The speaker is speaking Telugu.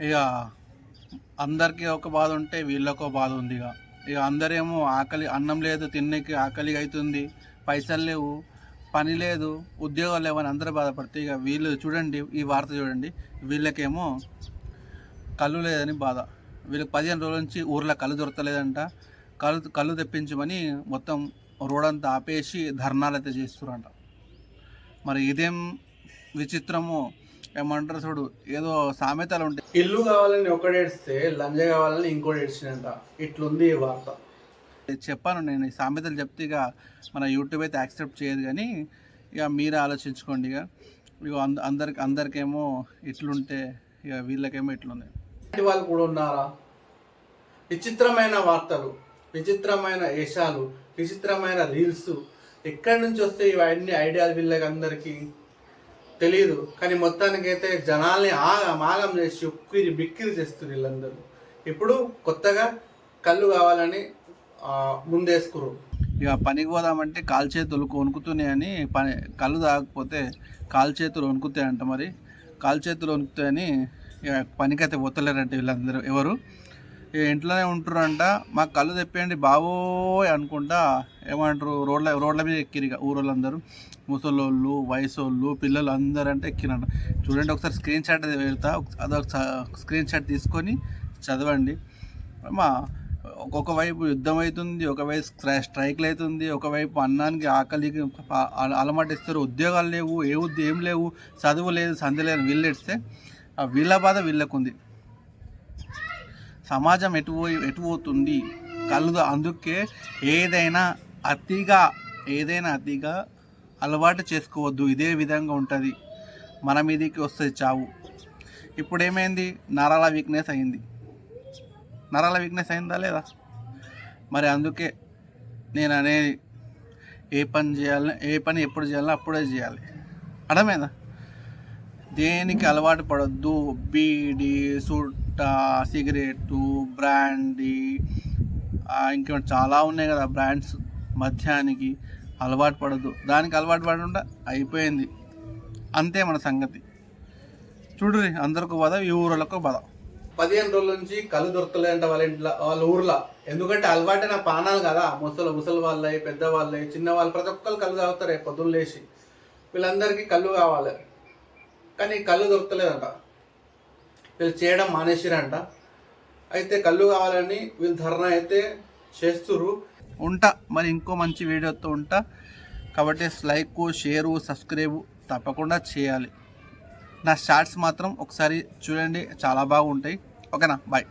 ఇక అందరికీ ఒక బాధ ఉంటే వీళ్ళకో బాధ ఉంది ఇక ఇక అందరేమో ఆకలి అన్నం లేదు తిన్నకి ఆకలి అవుతుంది పైసలు లేవు పని లేదు ఉద్యోగాలు లేవని అందరూ బాధపడితే ఇక వీళ్ళు చూడండి ఈ వార్త చూడండి వీళ్ళకేమో కళ్ళు లేదని బాధ. వీళ్ళకి పదిహేను రోజుల నుంచి ఊర్లో కళ్ళు దొరకలేదంట. కళ్ళు కళ్ళు తెప్పించమని మొత్తం రోడంతా ఆపేసి ధర్నాలు అయితే చేస్తున్నారంట మరి ఇదేం విచిత్రము ఏమంటారు చూడు ఏదో సామెతలు ఉంటాయి. ఇల్లు కావాలని ఒకటి ఏడిస్తే లంజ కావాలని ఇంకోటి ఏడ్చినంట. ఇట్లుంది ఈ వార్త. చెప్పాను నేను ఈ సామెతలు చెప్తే ఇక మన యూట్యూబ్ అయితే యాక్సెప్ట్ చేయదు కానీ ఇక మీరే ఆలోచించుకోండి ఇక. ఇక అంద అందరికి అందరికేమో ఇట్లుంటే ఇక వీళ్ళకేమో ఇట్లుంది వాళ్ళు కూడా ఉన్నారా? విచిత్రమైన వార్తలు విచిత్రమైన వేషాలు విచిత్రమైన రీల్స్. ఎక్కడి నుంచి వస్తే ఇవన్నీ ఐడియాలు వీళ్ళకి అందరికీ? తెలియదు కానీ మొత్తానికైతే జనాల్ని ఆగం ఆగం చేసి ఉక్కిరి బిక్కిరి చేస్తుంది వీళ్ళందరూ. ఇప్పుడు కొత్తగా కళ్ళు కావాలని ముందేసుకురు ఇక పనికి పోదామంటే కాలు చేతులు వణుకుతున్నాయని పని కళ్ళు తాగకపోతే కాలు చేతులు వణుకుతాయంట మరి. కాలు చేతులు వణుకుతాయని ఇక పనికైతే పోతలేరంటే వీళ్ళందరూ. ఎవరు? ఇంట్లోనే ఉంటారంట మాకు కళ్ళు తెప్పేయండి బాబోయ్ అనుకుంటా ఏమంటారు రోడ్ల రోడ్ల మీద ఎక్కిరు ఇక ఊరోళ్ళందరూ. ముసలోళ్ళు వయసోళ్ళు పిల్లలు అందరూ అంటే ఎక్కిరంట చూడండి ఒకసారి స్క్రీన్ షాట్ అది వెళ్తా. అదొక స్క్రీన్ షాట్ తీసుకొని చదవండి. మా ఒక్కొక్క వైపు యుద్ధం అవుతుంది ఒకవైపు స్ట్రై- స్ట్రైక్లు అవుతుంది ఒకవైపు అన్నానికి ఆకలికి ప- అల- అలమటిస్తారు ఉద్యోగాలు లేవు ఏ ఏం లేవు చదువు లేదు సంధి లేదు వీళ్ళు ఆ వీళ్ళ బాధ వీళ్ళకుంది. సమాజం ఎటు ఎటు పోతుంది? కళ్ళు అందుకే ఏదైనా అతిగా ఏదైనా అతిగా అలవాటు చేసుకోవద్దు. ఇదే విధంగా ఉంటుంది. మన మీదకి వస్తుంది చావు. ఇప్పుడు ఏమైంది నరాల వీక్నెస్ అయింది. నరాల వీక్నెస్ అయిందా లేదా? మరి అందుకే నేను అనేది ఏ పని చేయాలని ఏ పని ఎప్పుడు చేయాలని అప్పుడే చేయాలి. అర్థమైందా? దేనికి అలవాటు పడొద్దు? బీడి సుట్ట సిగరెట్టు బ్రాండీ ఇంకేమైనా చాలా ఉన్నాయి కదా బ్రాండ్స్ మధ్యానికి అలవాటు పడద్దు. దానికి అలవాటు పడకుండా అయిపోయింది. అంతే మన సంగతి. చూడు అందరికి బాధ ఈ ఊర్లకు బాధ. పదిహేను రోజుల నుంచి కళ్ళు దొరకలేదంట వాళ్ళ ఇంట్లో వాళ్ళ ఊర్లో. ఎందుకంటే అలవాటే నా పానాలు కదా ముసలు ముసలి వాళ్ళై పెద్దవాళ్ళై చిన్న వాళ్ళు ప్రతి ఒక్కరు కళ్ళు తాగుతారు పొద్దున్న లేచి. వీళ్ళందరికీ కళ్ళు కావాలి. కానీ కళ్ళు దొరకలేదంట. వీళ్ళు చేయడం మానేసిరంట. అయితే కళ్ళు కావాలని వీళ్ళు ధర్నా అయితే చేస్తుర్రు. ఉంటా మరి ఇంకో మంచి వీడియోతో ఉంటా. కాబట్టి లైక్ షేరు సబ్స్క్రైబ్ తప్పకుండా చేయాలి. నా షార్ట్స్ మాత్రం ఒకసారి చూడండి చాలా బాగుంటాయి. ఓకేనా? బాయ్.